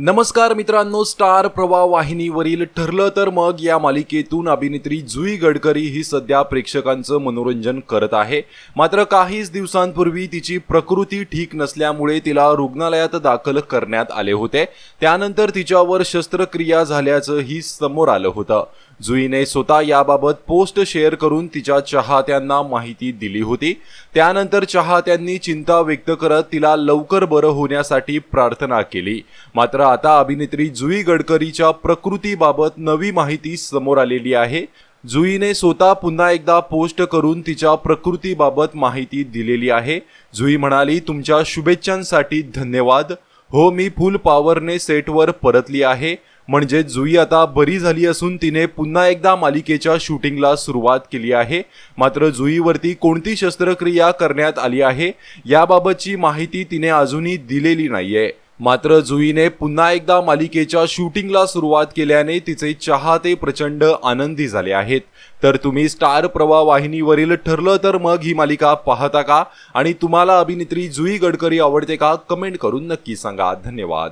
नमस्कार मित्रांनो स्टार प्रवाह वाहिनीवरील ठरलं तर मग या मालिकेतून अभिनेत्री जुई गडकरी ही सध्या प्रेक्षकांचं मनोरंजन करत आहे. मात्र काहीच दिवसांपूर्वी तिची प्रकृती ठीक नसल्यामुळे तिला रुग्णालयात दाखल करण्यात आले होते. त्यानंतर तिच्यावर शस्त्रक्रिया झाल्याचंही समोर आलं होतं. जुईने स्वतः याबाबत पोस्ट शेअर करून तिच्या चाहत्यांना माहिती दिली होती. त्यानंतर चाहत्यांनी चिंता व्यक्त करत तिला लवकर बरं होण्यासाठी प्रार्थना केली. मात्र आता अभिनेत्री जुई गडकरीच्या प्रकृतीबाबत नवी माहिती समोर आलेली आहे. जुईने स्वतः पुन्हा एकदा पोस्ट करून तिच्या प्रकृतीबाबत माहिती दिलेली आहे. जुई म्हणाली तुमच्या शुभेच्छांसाठी धन्यवाद. हो मी फुल पॉवरने सेटवर परतली आहे. म्हणजे जुई आता बरी झाली असून तिने पुन्हा एकदा मालिकेच्या शूटिंगला सुरुवात केली आहे. मात्र जुईवरती कोणती शस्त्रक्रिया करण्यात आली आहे याबाबतची माहिती तिने अजूनही दिलेली नाहीये. मात्र जुईने पुन्हा एकदा मालिकेच्या शूटिंगला सुरुवात केल्याने तिचे चाहते प्रचंड आनंदी झाले आहेत. तर तुम्ही स्टार प्रवाह वाहिनीवरील ठरलं तर मग ही मालिका पाहता का? आणि तुम्हाला अभिनेत्री जुई गडकरी आवडते का? कमेंट करून नक्की सांगा. धन्यवाद.